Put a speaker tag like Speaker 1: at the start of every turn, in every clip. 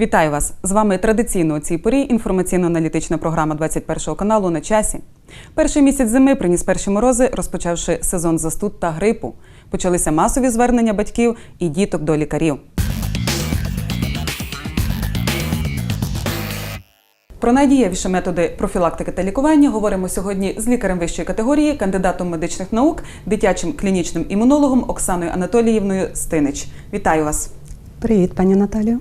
Speaker 1: Вітаю вас! З вами традиційно у цій порі інформаційно-аналітична програма 21 каналу на часі. Перший місяць зими приніс перші морози, розпочавши сезон застуд та грипу. Почалися масові звернення батьків і діток до лікарів. Про найдієвіші методи профілактики та лікування говоримо сьогодні з лікарем вищої категорії, кандидатом медичних наук, дитячим клінічним імунологом Оксаною Анатоліївною Стинич. Вітаю вас!
Speaker 2: Привіт, пані Наталію.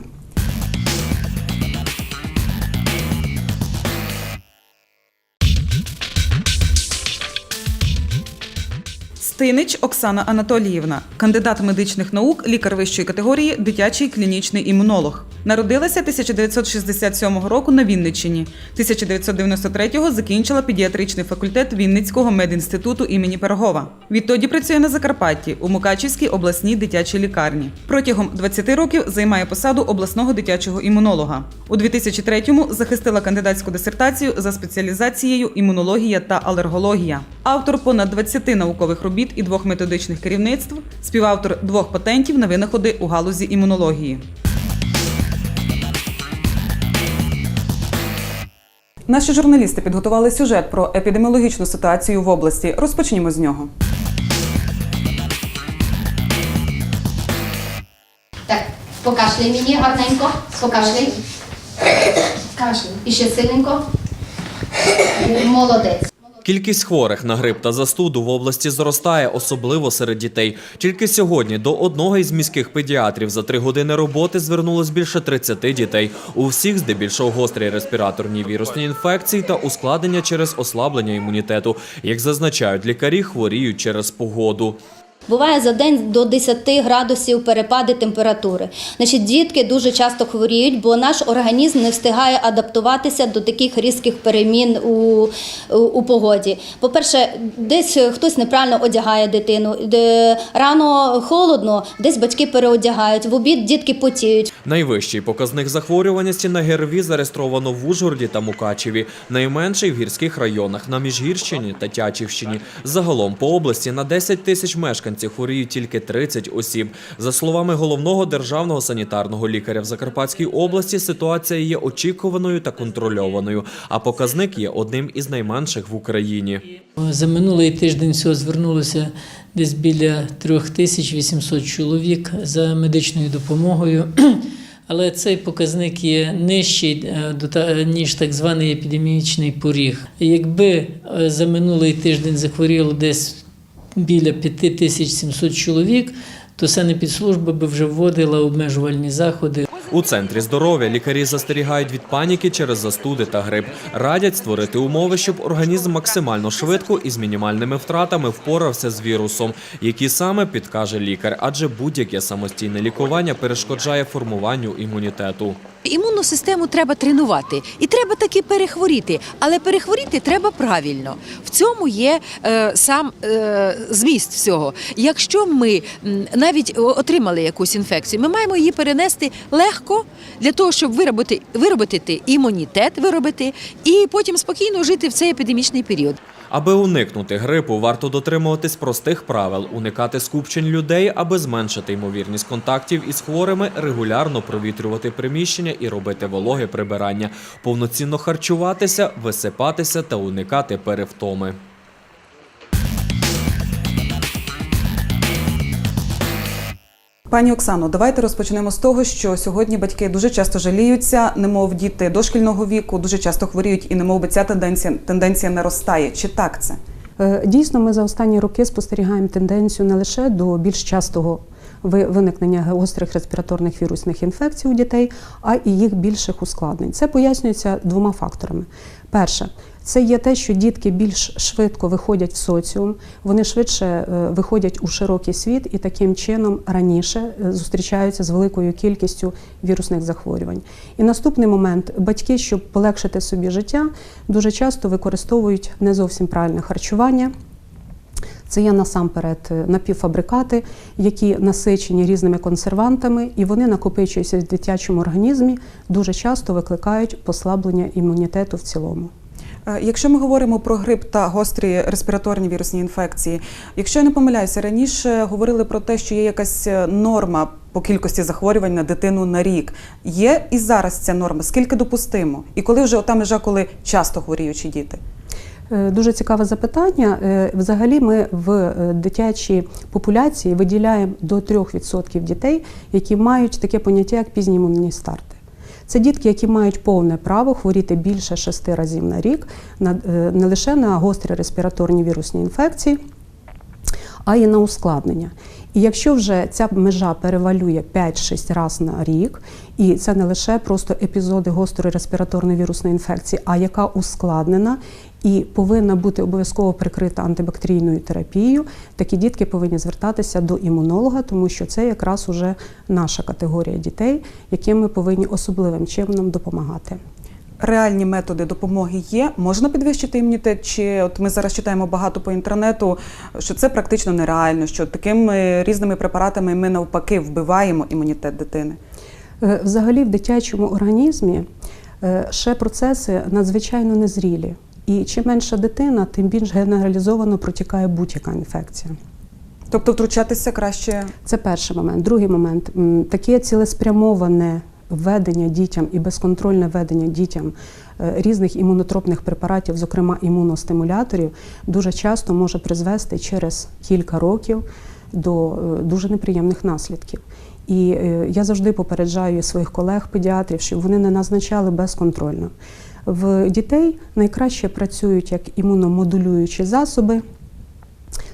Speaker 1: Стинич Оксана Анатоліївна, кандидат медичних наук, лікар вищої категорії, дитячий клінічний імунолог. Народилася 1967 року на Вінниччині. 1993-го закінчила педіатричний факультет Вінницького медінституту імені Пирогова. Відтоді працює на Закарпатті у Мукачівській обласній дитячій лікарні. Протягом 20 років займає посаду обласного дитячого імунолога. У 2003-му захистила кандидатську дисертацію за спеціалізацією імунологія та алергологія. Автор понад 20 наукових робіт і двох методичних керівництв, співавтор двох патентів на винаходи у галузі імунології. Наші журналісти підготували сюжет про епідеміологічну ситуацію в області. Розпочнімо з нього.
Speaker 3: Так, покашляй мені гарненько, покашляй. Кашляй. І ще сильненько. Молодець.
Speaker 4: Кількість хворих на грип та застуду в області зростає, особливо серед дітей. Тільки сьогодні до одного із міських педіатрів за три години роботи звернулось більше 30 дітей. У всіх здебільшого гострі респіраторні вірусні інфекції та ускладнення через ослаблення імунітету. Як зазначають лікарі, хворіють через погоду.
Speaker 5: Буває за день до 10 градусів перепади температури. Значить, дітки дуже часто хворіють, бо наш організм не встигає адаптуватися до таких різких перемін у, у, погоді. По-перше, десь хтось неправильно одягає дитину, де рано холодно, десь батьки переодягають, в обід дітки потіють.
Speaker 4: Найвищий показник захворюваності на ГРВІ зареєстровано в Ужгороді та Мукачеві, найменший в гірських районах на Міжгірщині та Тячівщині. Загалом по області на 10 тисяч мешканців хворіють тільки 30 осіб. За словами головного державного санітарного лікаря в Закарпатській області, ситуація є очікуваною та контрольованою, а показник є одним із найменших в Україні.
Speaker 6: За минулий тиждень всього звернулося десь біля 3800 чоловік за медичною допомогою. Але цей показник є нижчий е, та- ніж так званий епідемічний поріг. Якби е, за минулий тиждень захворіло десь біля 5700 чоловік, то санепідслужба би вже вводила обмежувальні заходи.
Speaker 4: У центрі здоров'я лікарі застерігають від паніки через застуди та грип. Радять створити умови, щоб організм максимально швидко і з мінімальними втратами впорався з вірусом, які саме підкаже лікар, адже будь-яке самостійне лікування перешкоджає формуванню імунітету.
Speaker 7: Імунну систему треба тренувати, і треба таки перехворіти. Але перехворіти треба правильно. В цьому є е, сам е, зміст всього. Якщо ми навіть отримали якусь інфекцію, ми маємо її перенести легко для того, щоб виробити, виробити імунітет, виробити і потім спокійно жити в цей епідемічний період.
Speaker 4: Аби уникнути грипу, варто дотримуватись простих правил, уникати скупчень людей, аби зменшити ймовірність контактів із хворими, регулярно провітрювати приміщення і робити вологе прибирання, повноцінно харчуватися, висипатися та уникати перевтоми.
Speaker 1: Пані Оксано, давайте розпочнемо з того, що сьогодні батьки дуже часто жаліються, немов діти дошкільного віку, дуже часто хворіють, і немов би ця тенденція тенденція наростає. Чи так це?
Speaker 2: Е, Дійсно, ми за останні роки спостерігаємо тенденцію не лише до більш частого виникнення гострих респіраторних вірусних інфекцій у дітей, а і їх більших ускладнень. Це пояснюється двома факторами. Перше, це є те, що дітки більш швидко виходять в соціум, вони швидше е, виходять у широкий світ і таким чином раніше е, зустрічаються з великою кількістю вірусних захворювань. І наступний момент батьки, щоб полегшити собі життя, дуже часто використовують не зовсім правильне харчування. Це є насамперед е, напівфабрикати, які насичені різними консервантами, і вони накопичуються в дитячому організмі, дуже часто викликають послаблення імунітету в цілому.
Speaker 1: Е, Якщо ми говоримо про грип та гострі респіраторні вірусні інфекції, якщо я не помиляюся, раніше говорили про те, що є якась е, норма по кількості захворювань на дитину на рік. Є і зараз ця норма. Скільки допустимо? І коли вже ота межа, коли часто хворіючі діти?
Speaker 2: Е, Дуже цікаве запитання. Взагалі, ми в дитячій популяції виділяємо до 3% дітей, які мають таке поняття, як пізні імунні старти. Це дітки, які мають повне право хворіти більше шести разів на рік, е, не лише на гострі респіраторні вірусні інфекції, а й на ускладнення. І якщо вже ця межа перевалює 5-6 разів на рік, і це не лише просто епізоди гострої респіраторної вірусної інфекції, а яка ускладнена і повинна бути обов'язково прикрита антибактерійною терапією, такі дітки повинні звертатися до імунолога, тому що це якраз уже наша категорія дітей, яким ми повинні особливим чином допомагати.
Speaker 1: Реальні методи допомоги є. Можна підвищити імунітет? Чи от ми зараз читаємо багато по інтернету, що це практично нереально, що такими різними препаратами ми навпаки вбиваємо імунітет дитини?
Speaker 2: Е, Взагалі в дитячому організмі е, ще процеси надзвичайно незрілі. І чим менша дитина, тим більш генералізовано протікає будь-яка інфекція.
Speaker 1: Тобто втручатися краще
Speaker 2: Це перший момент. Другий момент таке цілеспрямоване введення дітям і безконтрольне введення дітям е, різних імунотропних препаратів, зокрема імуностимуляторів, дуже часто може призвести через кілька років до е, дуже неприємних наслідків. І е, я завжди попереджаю своїх колег-педіатрів, щоб вони не назначали безконтрольно. В дітей найкраще працюють як імуномодулюючі засоби,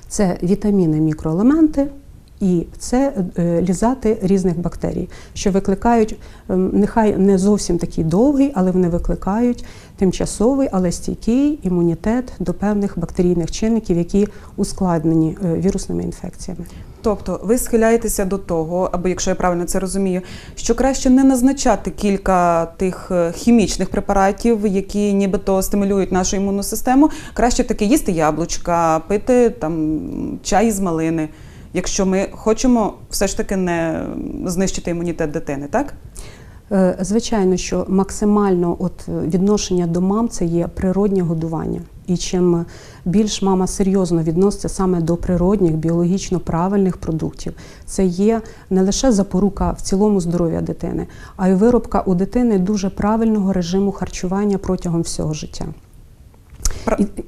Speaker 2: це вітаміни, мікроелементи і це е, лізати різних бактерій, що викликають ем, нехай не зовсім такий довгий, але вони викликають тимчасовий, але стійкий імунітет до певних бактерійних чинників, які ускладнені е, вірусними інфекціями.
Speaker 1: Тобто ви схиляєтеся до того, або якщо я правильно це розумію, що краще не назначати кілька тих е, хімічних препаратів, які нібито стимулюють нашу імунну систему. Краще таки їсти яблучка, пити там чай з малини, якщо ми хочемо все ж таки не знищити імунітет дитини, так?
Speaker 2: Е, Звичайно, що максимально от е, відношення до мам це є природнє годування. І чим більш мама серйозно відноситься саме до природних, біологічно правильних продуктів, це є не лише запорука в цілому здоров'я дитини, а й виробка у дитини дуже правильного режиму харчування протягом всього життя.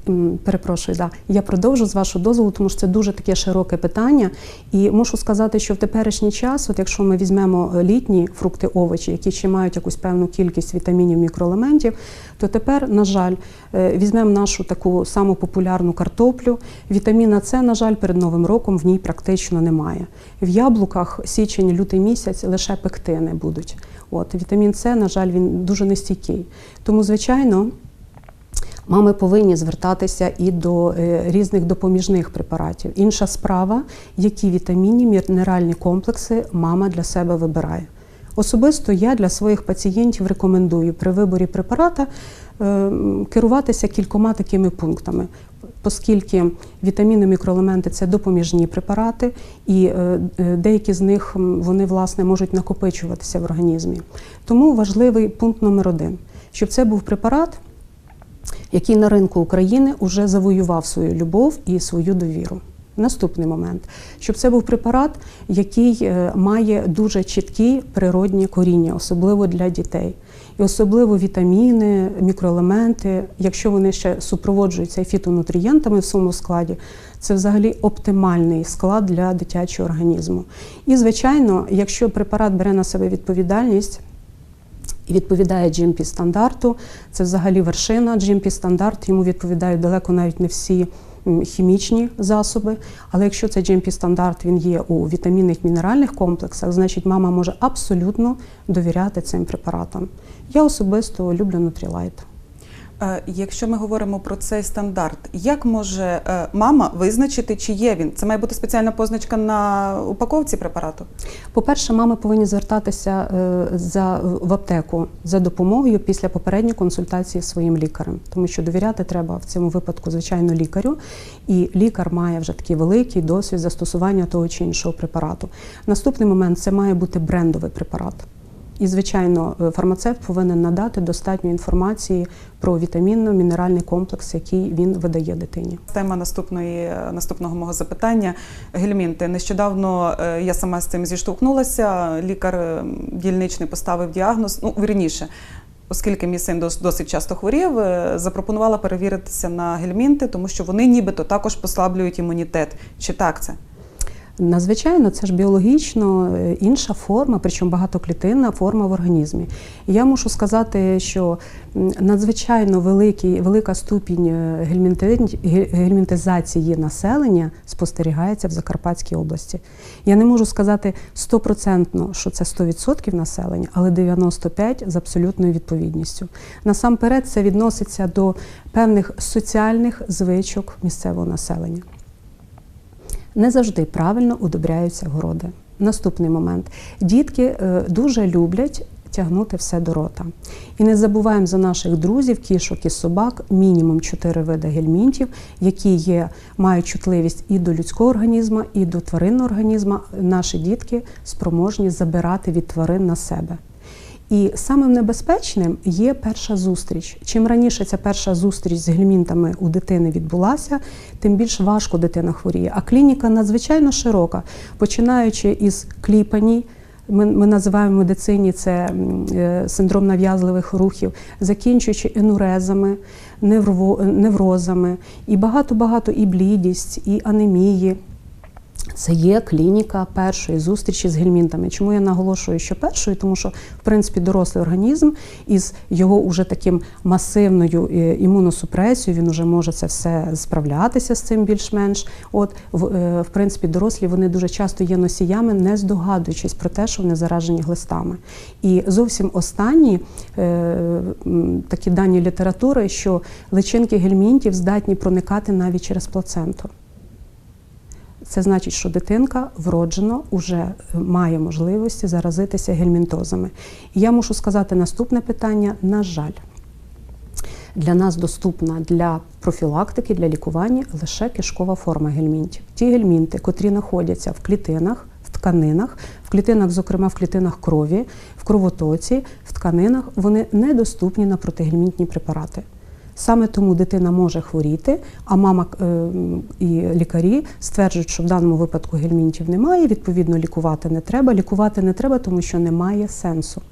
Speaker 2: М, перепрошую, да. я продовжу з вашого дозволу, тому що це дуже таке широке питання. І мушу сказати, що в теперішній час, от якщо ми візьмемо е, літні фрукти, овочі, які ще мають якусь певну кількість вітамінів, мікроелементів, то тепер, на жаль, е, візьмемо нашу таку саму популярну картоплю. Вітаміна С, на жаль, перед новим роком в ній практично немає. В яблуках січень, лютий місяць лише пектини будуть. От вітамін С, на жаль, він дуже нестійкий. Тому, звичайно. Мами повинні звертатися і до е, різних допоміжних препаратів. Інша справа, які вітамінні мінеральні комплекси мама для себе вибирає. Особисто я для своїх пацієнтів рекомендую при виборі препарата е, керуватися кількома такими пунктами. Оскільки вітаміни, мікроелементи це допоміжні препарати, і е, деякі з них вони власне можуть накопичуватися в організмі. Тому важливий пункт номер один, щоб це був препарат, який на ринку України вже завоював свою любов і свою довіру. Наступний момент, щоб це був препарат, який е, має дуже чіткі природні коріння, особливо для дітей. І особливо вітаміни, мікроелементи, якщо вони ще супроводжуються фітонутрієнтами в своєму складі, це взагалі оптимальний склад для дитячого організму. І, звичайно, якщо препарат бере на себе відповідальність, і відповідає GMP стандарту. Це взагалі вершина GMP стандарт. Йому відповідають далеко навіть не всі хімічні засоби. Але якщо це GMP стандарт він є у вітамінних мінеральних комплексах, значить мама може абсолютно довіряти цим препаратам. Я особисто люблю Nutrilite.
Speaker 1: Е, Якщо ми говоримо про цей стандарт, як може е, мама визначити, чи є він? Це має бути спеціальна позначка на упаковці препарату?
Speaker 2: По-перше, мами повинні звертатися е, за, в аптеку за допомогою після попередньої консультації з своїм лікарем, тому що довіряти треба в цьому випадку, звичайно, лікарю. І лікар має вже такий великий досвід застосування того чи іншого препарату. Наступний момент це має бути брендовий препарат. І, звичайно, е, фармацевт повинен надати достатньо інформації про вітамінно-мінеральний комплекс, який він видає дитині.
Speaker 1: Тема наступної наступного мого запитання гельмінти. Нещодавно е, я сама з цим зіштовхнулася. Лікар е, дільничний поставив діагноз. Ну вірніше, оскільки мій син дос- досить часто хворів, е, запропонувала перевіритися на гельмінти, тому що вони нібито також послаблюють імунітет. Чи так це?
Speaker 2: Надзвичайно, це ж біологічно е, інша форма, причому багатоклітинна форма в організмі. І я мушу сказати, що надзвичайно великий, велика ступінь е, гельмінтизації населення спостерігається в Закарпатській області. Я не можу сказати стопроцентно, що це 100% населення, але 95% з абсолютною відповідністю. Насамперед, це відноситься до певних соціальних звичок місцевого населення не завжди правильно удобряються городи. Наступний момент. Дітки е, дуже люблять тягнути все до рота. І не забуваємо за наших друзів, кішок і собак, мінімум 4 види гельмінтів, які є, мають чутливість і до людського організму, і до тваринного організму. Наші дітки спроможні забирати від тварин на себе. І самим небезпечним є перша зустріч. Чим раніше ця перша зустріч з гельмінтами у дитини відбулася, тим більш важко дитина хворіє. А клініка надзвичайно широка, починаючи із кліпаній. Ми, ми називаємо в медицині це е, синдром нав'язливих рухів, закінчуючи енурезами, неврозами, і багато-багато і блідість, і анемії. Це є клініка першої зустрічі з гельмінтами. Чому я наголошую, що першою? Тому що, в принципі, дорослий організм із його уже таким масивною е, імуносупресією, він вже може це все справлятися з цим більш-менш. От, в, е, в принципі, дорослі вони дуже часто є носіями, не здогадуючись про те, що вони заражені глистами. І зовсім останні е, такі дані літератури, що личинки гельмінтів здатні проникати навіть через плаценту. Це значить, що дитинка вроджено вже має можливості заразитися гельмінтозами. І я мушу сказати наступне питання: на жаль, для нас доступна для профілактики, для лікування лише кишкова форма гельмінтів. Ті гельмінти, котрі знаходяться в клітинах, в тканинах, в клітинах, зокрема в клітинах крові, в кровотоці, в тканинах, вони недоступні на протигельмінтні препарати. Саме тому дитина може хворіти, а мама е, і лікарі стверджують, що в даному випадку гельмінтів немає, відповідно, лікувати не треба. Лікувати не треба, тому що немає сенсу.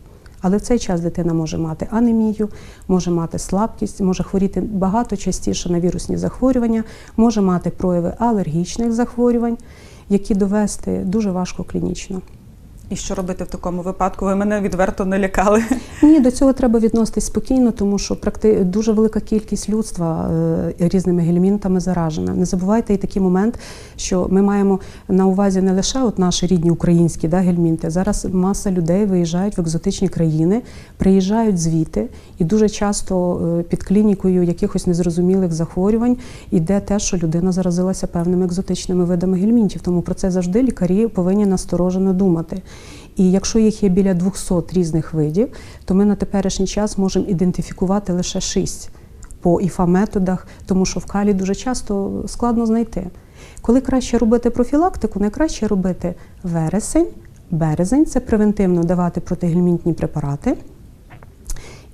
Speaker 2: Але в цей час дитина може мати анемію, може мати слабкість, може хворіти багато частіше на вірусні захворювання, може мати прояви алергічних захворювань, які довести дуже важко клінічно.
Speaker 1: І що робити в такому випадку? Ви мене відверто не лякали.
Speaker 2: Ні, до цього треба відноситись спокійно, тому що практи... дуже велика кількість людства е, різними гельмінтами заражена. Не забувайте і такий момент, що ми маємо на увазі не лише от наші рідні українські да, гельмінти. Зараз маса людей виїжджають в екзотичні країни, приїжджають звідти, і дуже часто е, під клінікою якихось незрозумілих захворювань іде те, що людина заразилася певними екзотичними видами гельмінтів. Тому про це завжди лікарі повинні насторожено думати. І якщо їх є біля 200 різних видів, то ми на теперішній час можемо ідентифікувати лише 6 по ІФА-методах, тому що в калі дуже часто складно знайти. Коли краще робити профілактику, найкраще робити вересень, березень це превентивно давати протигельмінтні препарати.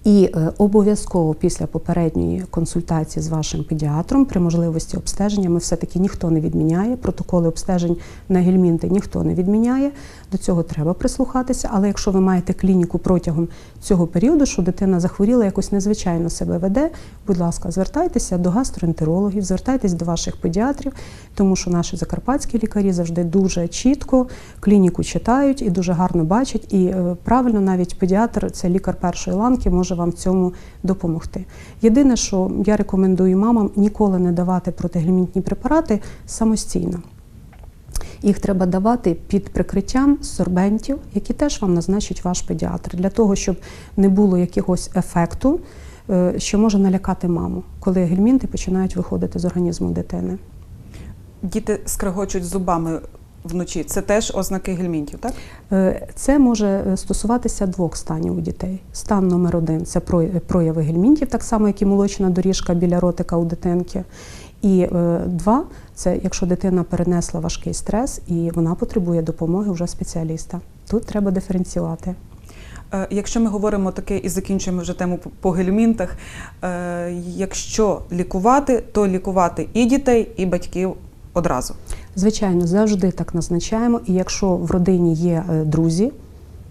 Speaker 2: І е, обов'язково після попередньої консультації з вашим педіатром при можливості обстеження ми все-таки ніхто не відміняє. Протоколи обстежень на гельмінти ніхто не відміняє. До цього треба прислухатися. Але якщо ви маєте клініку протягом цього періоду, що дитина захворіла, якось незвичайно себе веде, будь ласка, звертайтеся до гастроентерологів, звертайтесь до ваших педіатрів, тому що наші закарпатські лікарі завжди дуже чітко клініку читають і дуже гарно бачать. І е, правильно навіть педіатр, це лікар першої ланки, може вам в цьому допомогти. Єдине, що я рекомендую мамам ніколи не давати протигельмінтні препарати самостійно. Їх треба давати під прикриттям сорбентів, які теж вам назначить ваш педіатр, для того, щоб не було якогось ефекту, е, що може налякати маму, коли гельмінти починають виходити з організму дитини.
Speaker 1: Діти скрегочуть зубами вночі. Це теж ознаки гельмінтів, так?
Speaker 2: Е, Це може е, стосуватися двох станів у дітей. Стан номер один це прояви гельмінтів, так само, як і молочна доріжка біля ротика у дитинки. І е, два це якщо дитина перенесла важкий стрес і вона потребує допомоги вже спеціаліста. Тут треба диференціювати.
Speaker 1: Е, Якщо ми говоримо таке і закінчуємо вже тему по- гельмінтах, е, якщо лікувати, то лікувати і дітей, і батьків одразу.
Speaker 2: Звичайно, завжди так назначаємо. І якщо в родині є е, друзі,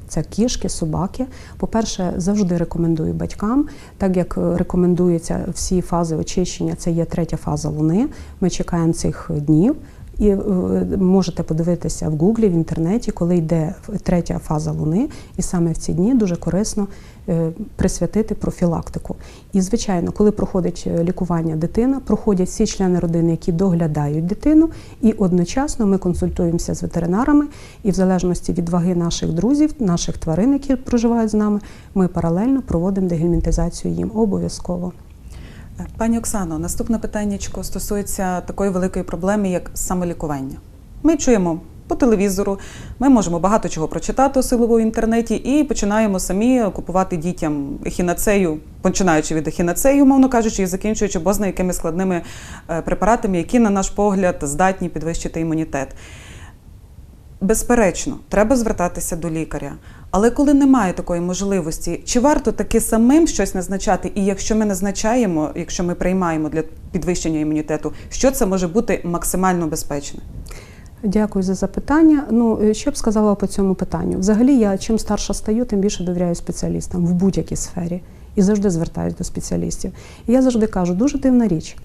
Speaker 2: це кішки, собаки. По-перше, завжди рекомендую батькам, так як е, рекомендується всі фази очищення, це є третя фаза луни. Ми чекаємо цих днів. І е, можете подивитися в Гуглі, в інтернеті, коли йде третя фаза луни, і саме в ці дні дуже корисно е, присвятити профілактику. І, звичайно, коли проходить е, лікування дитина, проходять всі члени родини, які доглядають дитину, і одночасно ми консультуємося з ветеринарами, і в залежності від ваги наших друзів, наших тварин, які проживають з нами, ми паралельно проводимо дегельмінтизацію їм обов'язково.
Speaker 1: Пані Оксано, наступне питання стосується такої великої проблеми, як самолікування. Ми чуємо по телевізору, ми можемо багато чого прочитати у силовому інтернеті і починаємо самі купувати дітям ехінацею, починаючи від ехінацею, мовно кажучи, і закінчуючи бозна якими складними е, препаратами, які, на наш погляд, здатні підвищити імунітет. Безперечно, треба звертатися до лікаря. Але коли немає такої можливості, чи варто таки самим щось назначати? І якщо ми назначаємо, якщо ми приймаємо для підвищення імунітету, що це може бути максимально безпечне?
Speaker 2: Дякую за запитання. Ну, е, що б сказала по цьому питанню? Взагалі, я чим старша стаю, тим більше довіряю спеціалістам в будь-якій сфері і завжди звертаюся до спеціалістів. І я завжди кажу, дуже дивна річ.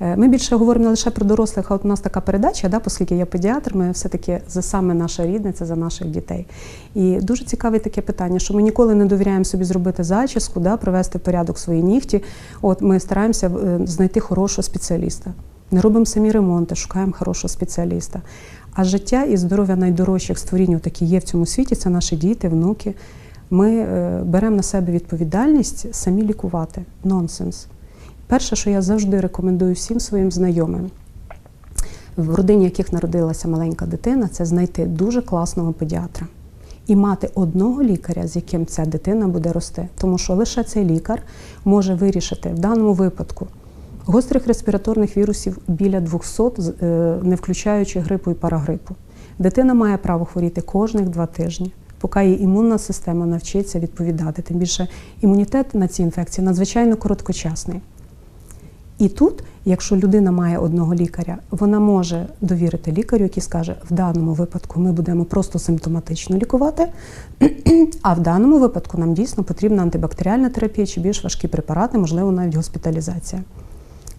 Speaker 2: Е, Ми більше говоримо не лише про дорослих, а от у нас така передача, да, оскільки я педіатр, ми все-таки за саме наше рідне, це за наших дітей. І дуже цікаве таке питання, що ми ніколи не довіряємо собі зробити зачіску, да, привести порядок свої нігті. От ми стараємося е, знайти хорошого спеціаліста. Не робимо самі ремонти, шукаємо хорошого спеціаліста. А життя і здоров'я найдорожчих створінь, які є в цьому світі, це наші діти, внуки. Ми е, беремо на себе відповідальність самі лікувати. Нонсенс. Перше, що я завжди рекомендую всім своїм знайомим, в родині яких народилася маленька дитина, це знайти дуже класного педіатра і мати одного лікаря, з яким ця дитина буде рости. Тому що лише цей лікар може вирішити в даному випадку гострих респіраторних вірусів біля 200, е, не включаючи грипу і парагрипу. Дитина має право хворіти кожних два тижні, поки її імунна система навчиться відповідати. Тим більше імунітет на ці інфекції надзвичайно короткочасний. І тут, якщо людина має одного лікаря, вона може довірити лікарю, який скаже, в даному випадку ми будемо просто симптоматично лікувати, а в даному випадку нам дійсно потрібна антибактеріальна терапія чи більш важкі препарати, можливо, навіть госпіталізація.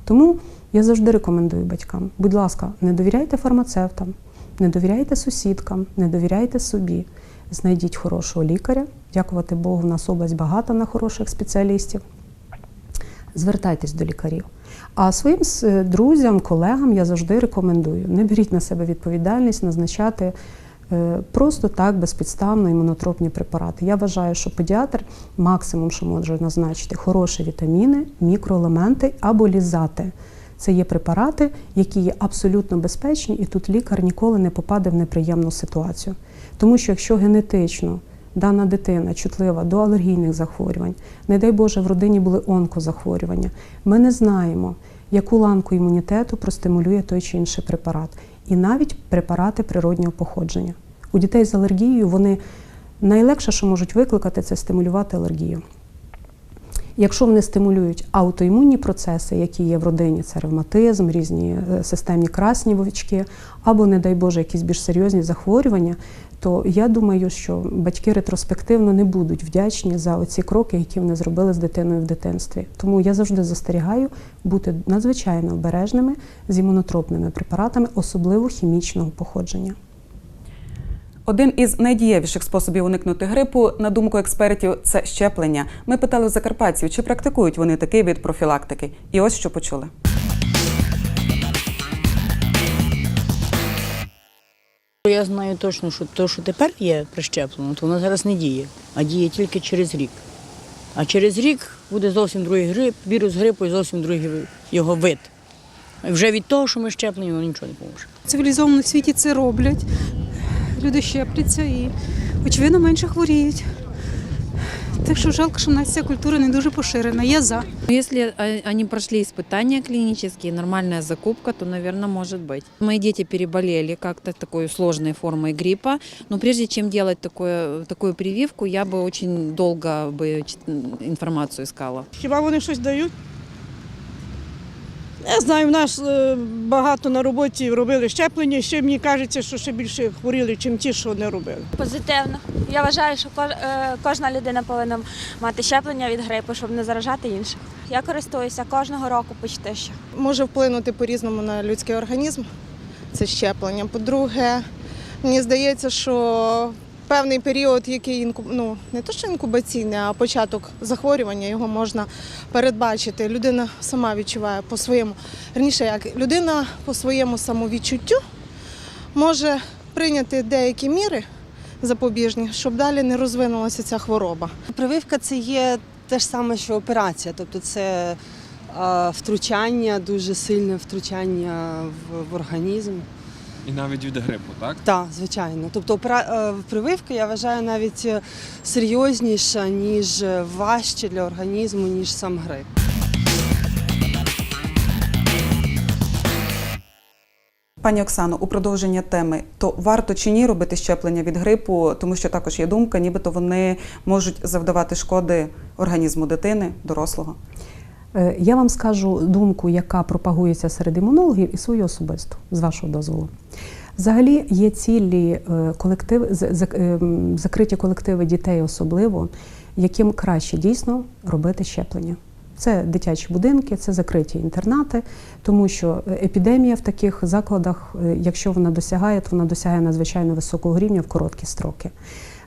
Speaker 2: Тому я завжди рекомендую батькам, будь ласка, не довіряйте фармацевтам, не довіряйте сусідкам, не довіряйте собі. Знайдіть хорошого лікаря. Дякувати Богу, в нас область багата на хороших спеціалістів звертайтесь до лікарів. А своїм друзям, колегам я завжди рекомендую: не беріть на себе відповідальність назначати е, просто так безпідставно імунотропні препарати. Я вважаю, що педіатр максимум, що може назначити, хороші вітаміни, мікроелементи або лізати. Це є препарати, які є абсолютно безпечні, і тут лікар ніколи не попаде в неприємну ситуацію. Тому що якщо генетично дана дитина чутлива до алергійних захворювань, не дай Боже, в родині були онкозахворювання, ми не знаємо, яку ланку імунітету простимулює той чи інший препарат. І навіть препарати природнього походження. У дітей з алергією вони найлегше, що можуть викликати, це стимулювати алергію. Якщо вони стимулюють аутоімунні процеси, які є в родині, це ревматизм, різні е, системні красні вовічки, або, не дай Боже, якісь більш серйозні захворювання, то я думаю, що батьки ретроспективно не будуть вдячні за оці кроки, які вони зробили з дитиною в дитинстві. Тому я завжди застерігаю бути надзвичайно обережними з імунотропними препаратами, особливо хімічного походження.
Speaker 1: Один із найдієвіших способів уникнути грипу, на думку експертів, це щеплення. Ми питали закарпатців, чи практикують вони такий вид профілактики. І ось що почули.
Speaker 8: Я знаю точно, що те, що тепер є прищеплено, то воно зараз не діє, а діє тільки через рік. А через рік буде зовсім другий грип, вірус грипу і зовсім другий його вид. Вже від того, що ми щеплені, воно нічого не поможе.
Speaker 9: В цивілізованому світі це роблять. Люди щепляться і, очевидно, менше хворіють. Так що жалко, що в нас ця культура не дуже поширена. Я за.
Speaker 10: Если о- они прошли испытания клинические, нормальная закупка, то, наверное, может быть. Мои дети переболели как-то такой сложной формой гриппа, но прежде чем делать такое, такую прививку, я бы очень долго бы чит- информацию искала.
Speaker 11: Хіба вони щось дають? Не знаю, в нас е, багато на роботі робили щеплення, ще мені кажеться, що ще більше хворіли, чим ті, що не робили.
Speaker 12: Позитивно. Я вважаю, що е, кожна людина повинна мати щеплення від грипу, щоб не заражати інших. Я користуюся кожного року почти що.
Speaker 11: Може вплинути по-різному на людський організм це щеплення. По-друге, мені здається, що певний період, який ну, не то, що інкубаційний, а початок захворювання, його можна передбачити. Людина сама відчуває по своєму. Раніше як людина по своєму самовідчуттю може прийняти деякі міри запобіжні, щоб далі не розвинулася ця хвороба.
Speaker 13: Прививка це є те ж саме, що операція, тобто це втручання, дуже сильне втручання в організм.
Speaker 14: І навіть від грипу, так?
Speaker 13: Так, звичайно. Тобто е, прививка я вважаю навіть е, серйозніша, ніж е, важче для організму, ніж сам грип.
Speaker 1: Пані Оксано, у продовження теми, то варто чи ні робити щеплення від грипу, тому що також є думка, нібито вони можуть завдавати шкоди організму дитини, дорослого.
Speaker 2: Е, Я вам скажу думку, яка пропагується серед імунологів, і свою особисту, з вашого дозволу. Взагалі є цілі е, зак- е, закриті колективи дітей особливо, яким краще дійсно робити щеплення. Це дитячі будинки, це закриті інтернати, тому що епідемія в таких закладах, якщо вона досягає, то вона досягає надзвичайно високого рівня в короткі строки.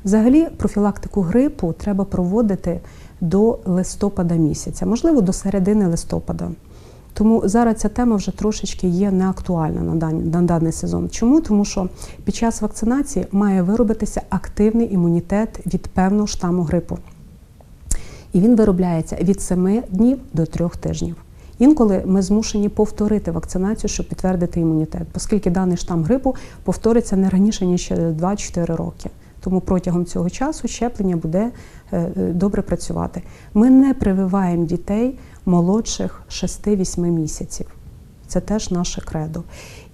Speaker 2: Взагалі, профілактику грипу треба проводити до листопада місяця, можливо, до середини листопада. Тому зараз ця тема вже трошечки є неактуальна на даний, на даний сезон. Чому? Тому що під час вакцинації має виробитися активний імунітет від певного штаму грипу. І він виробляється від 7 днів до 3 тижнів. Інколи ми змушені повторити вакцинацію, щоб підтвердити імунітет, оскільки даний штам грипу повториться не раніше ніж через 2-4 роки. Тому протягом цього часу щеплення буде е, е, добре працювати. Ми не прививаємо дітей молодших 6-8 місяців. Це теж наше кредо.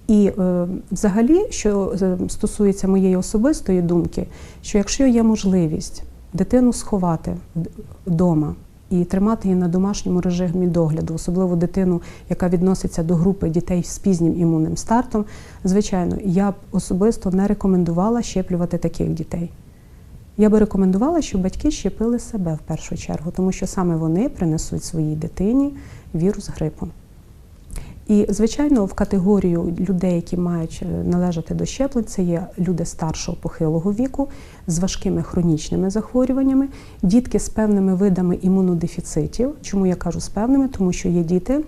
Speaker 2: І е, взагалі, що стосується моєї особистої думки, що якщо є можливість дитину сховати вдома і тримати її на домашньому режимі догляду, особливо дитину, яка відноситься до групи дітей з пізнім імунним стартом, звичайно, я б особисто не рекомендувала щеплювати таких дітей. Я би рекомендувала, щоб батьки щепили себе в першу чергу, тому що саме вони принесуть своїй дитині вірус грипу. І, звичайно, в категорію людей, які мають е, належати до щеплень, це є люди старшого похилого віку з важкими хронічними захворюваннями, дітки з певними видами імунодефіцитів. Чому я кажу з певними? Тому що є діти,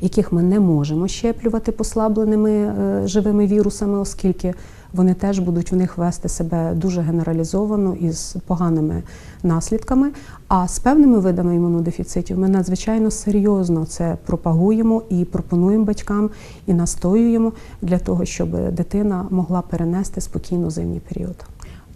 Speaker 2: яких ми не можемо щеплювати послабленими е, живими вірусами, оскільки вони теж будуть в них вести себе дуже генералізовано і з поганими наслідками. А з певними видами імунодефіцитів ми надзвичайно серйозно це пропагуємо і пропонуємо батькам і настоюємо для того, щоб дитина могла перенести спокійно зимній період.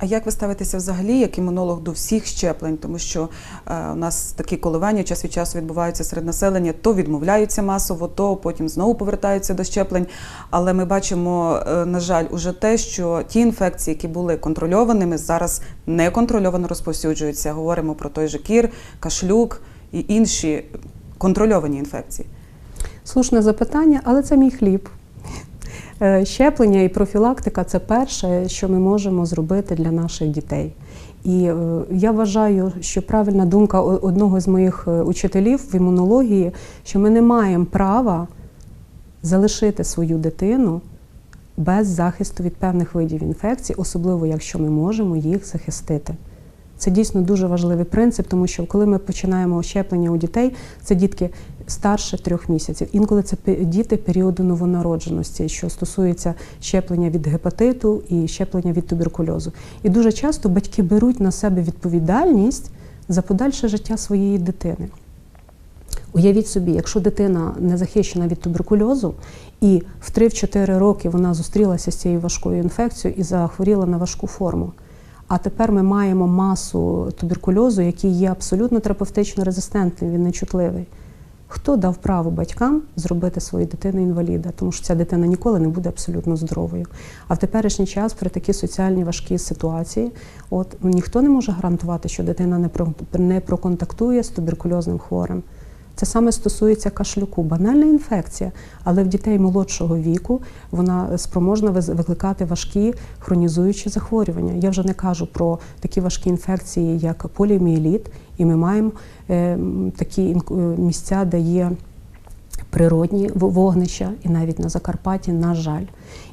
Speaker 1: А як ви ставитеся взагалі як імунолог до всіх щеплень? Тому що е, у нас такі коливання час від часу відбуваються серед населення, то відмовляються масово, то потім знову повертаються до щеплень. Але ми бачимо, е, на жаль, уже те, що ті інфекції, які були контрольованими, зараз неконтрольовано розповсюджуються. Говоримо про той же кір, кашлюк і інші контрольовані інфекції.
Speaker 2: Слушне запитання, але це мій хліб. Е, Щеплення і профілактика це перше, що ми можемо зробити для наших дітей. І е, я вважаю, що правильна думка одного з моїх е, учителів в імунології, що ми не маємо права залишити свою дитину без захисту від певних видів інфекцій, особливо якщо ми можемо їх захистити. Це дійсно дуже важливий принцип, тому що коли ми починаємо щеплення у дітей, це дітки старше трьох місяців. Інколи це діти періоду новонародженості, що стосується щеплення від гепатиту і щеплення від туберкульозу. І дуже часто батьки беруть на себе відповідальність за подальше життя своєї дитини. Уявіть собі, якщо дитина не захищена від туберкульозу, і в 3-4 роки вона зустрілася з цією важкою інфекцією і захворіла на важку форму. А тепер ми маємо масу туберкульозу, який є абсолютно терапевтично резистентним, він нечутливий. Хто дав право батькам зробити свою дитину інваліда, тому що ця дитина ніколи не буде абсолютно здоровою. А в теперішній час при такій соціальній важкій ситуації, от ніхто не може гарантувати, що дитина не проконтактує з туберкульозним хворим. Це саме стосується кашлюку, банальна інфекція, але в дітей молодшого віку вона спроможна викликати важкі хронізуючі захворювання. Я вже не кажу про такі важкі інфекції, як поліомієліт, і ми маємо е, такі е, місця, де є природні вогнища, і навіть на Закарпатті, на жаль.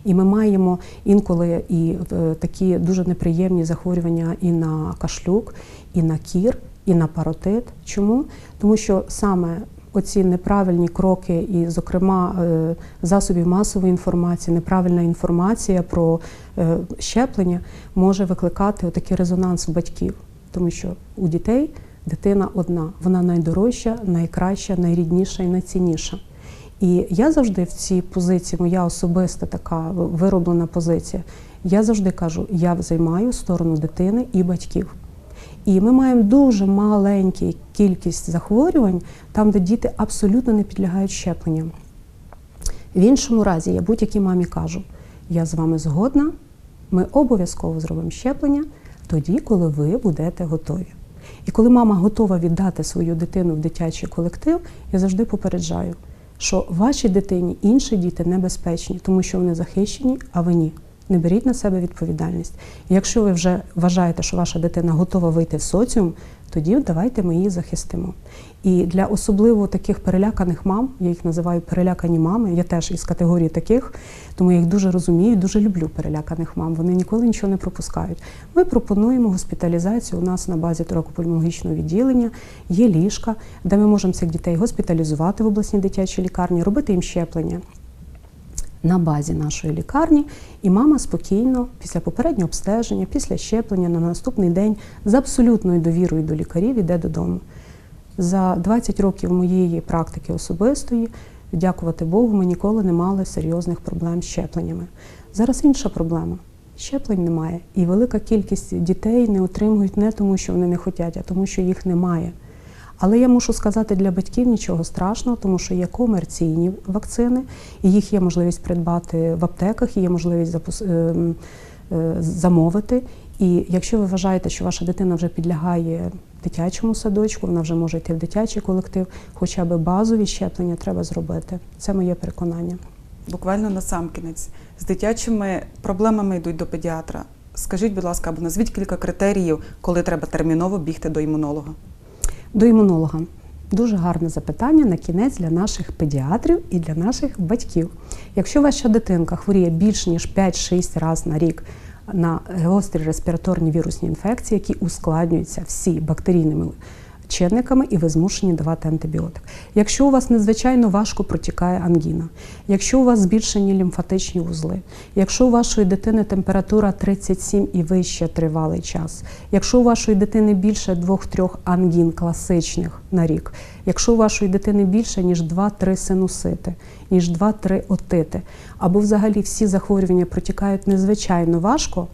Speaker 2: І ми маємо інколи і е, такі дуже неприємні захворювання і на кашлюк, і на кір, і на паротит. Чому? Тому що саме оці неправильні кроки, і, зокрема, е, засобів масової інформації, неправильна інформація про е, щеплення може викликати отакий резонанс у батьків, тому що у дітей дитина одна, вона найдорожча, найкраща, найрідніша і найцінніша. І я завжди в цій позиції, моя особиста така вироблена позиція. Я завжди кажу, я займаю сторону дитини і батьків. І ми маємо дуже маленьку кількість захворювань, там, де діти абсолютно не підлягають щепленням. В іншому разі я будь-якій мамі кажу, я з вами згодна, ми обов'язково зробимо щеплення тоді, коли ви будете готові. І коли мама готова віддати свою дитину в дитячий колектив, я завжди попереджаю, що вашій дитині інші діти небезпечні, тому що вони захищені, а ви ні. Не беріть на себе відповідальність. І якщо ви вже вважаєте, що ваша дитина готова вийти в соціум, тоді давайте ми її захистимо. І для особливо таких переляканих мам, я їх називаю перелякані мами, я теж із категорії таких, тому я їх дуже розумію, дуже люблю переляканих мам. Вони ніколи нічого не пропускають. Ми пропонуємо госпіталізацію у нас на базі торакопульмологічного відділення. Є ліжка, де ми можемо цих дітей госпіталізувати в обласній дитячій лікарні, робити їм щеплення на базі нашої лікарні, і мама спокійно, після попереднього обстеження, після щеплення на наступний день з абсолютною довірою до лікарів іде додому. За 20 років моєї практики особистої, дякувати Богу, ми ніколи не мали серйозних проблем з щепленнями. Зараз інша проблема. Щеплень немає. І велика кількість дітей не отримують не тому, що вони не хочуть, а тому, що їх немає. Але я мушу сказати для батьків нічого страшного, тому що є комерційні вакцини, і їх є можливість придбати в аптеках, є можливість ем, е, замовити. І якщо ви вважаєте, що ваша дитина вже підлягає дитячому садочку, вона вже може йти в дитячий колектив, хоча б базові щеплення треба зробити. Це моє переконання.
Speaker 1: Буквально на сам кінець. З дитячими проблемами йдуть до педіатра. Скажіть, будь ласка, або назвіть кілька критеріїв, коли треба терміново бігти до імунолога.
Speaker 2: До імунолога. Дуже гарне запитання на кінець для наших педіатрів і для наших батьків. Якщо ваша дитинка хворіє більш ніж 5-6 разів на рік на гострі респіраторні вірусні інфекції, які ускладнюються всі бактерійними чинниками, і ви змушені давати антибіотик. Якщо у вас надзвичайно важко протікає ангіна, якщо у вас збільшені лімфатичні вузли, якщо у вашої дитини температура 37 і вище тривалий час, якщо у вашої дитини більше 2-3 ангін класичних на рік, якщо у вашої дитини більше ніж 2-3 синусити, ніж 2-3 отити, або взагалі всі захворювання протікають незвичайно важко,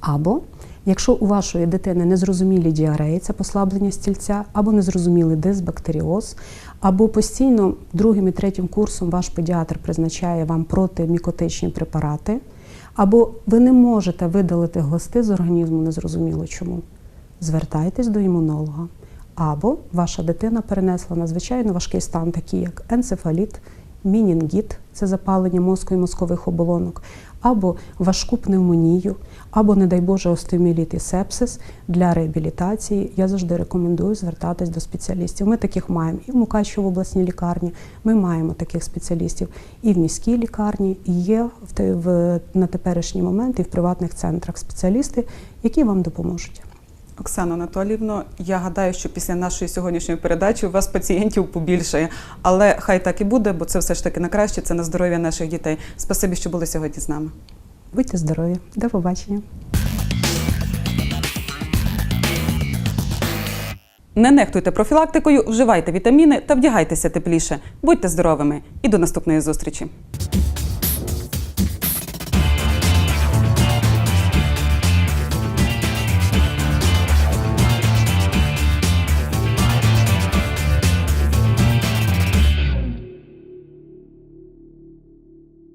Speaker 2: або якщо у вашої дитини незрозумілі діареї, це послаблення стільця, або незрозумілий дисбактеріоз, або постійно другим і третім курсом ваш педіатр призначає вам протимікотичні препарати, або ви не можете видалити глисти з організму, незрозуміло чому. Звертайтесь до імунолога. Або ваша дитина перенесла надзвичайно важкий стан, такий як енцефаліт, мінінгіт це запалення мозку і мозкових оболонок, або важку пневмонію, або, не дай Боже, остеоміліт і сепсис для реабілітації. Я завжди рекомендую звертатись до спеціалістів. Ми таких маємо і в Мукачево обласній лікарні. Ми маємо таких спеціалістів і в міській лікарні, і є в, на теперішній момент і в приватних центрах спеціалісти, які вам допоможуть.
Speaker 1: Оксано Анатоліївно, я гадаю, що після нашої сьогоднішньої передачі у вас пацієнтів побільшає. Але хай так і буде, бо це все ж таки на краще, це на здоров'я наших дітей. Спасибі, що були сьогодні з нами.
Speaker 2: Будьте здорові, до побачення.
Speaker 1: Не нехтуйте профілактикою, вживайте вітаміни та вдягайтеся тепліше. Будьте здоровими і до наступної зустрічі.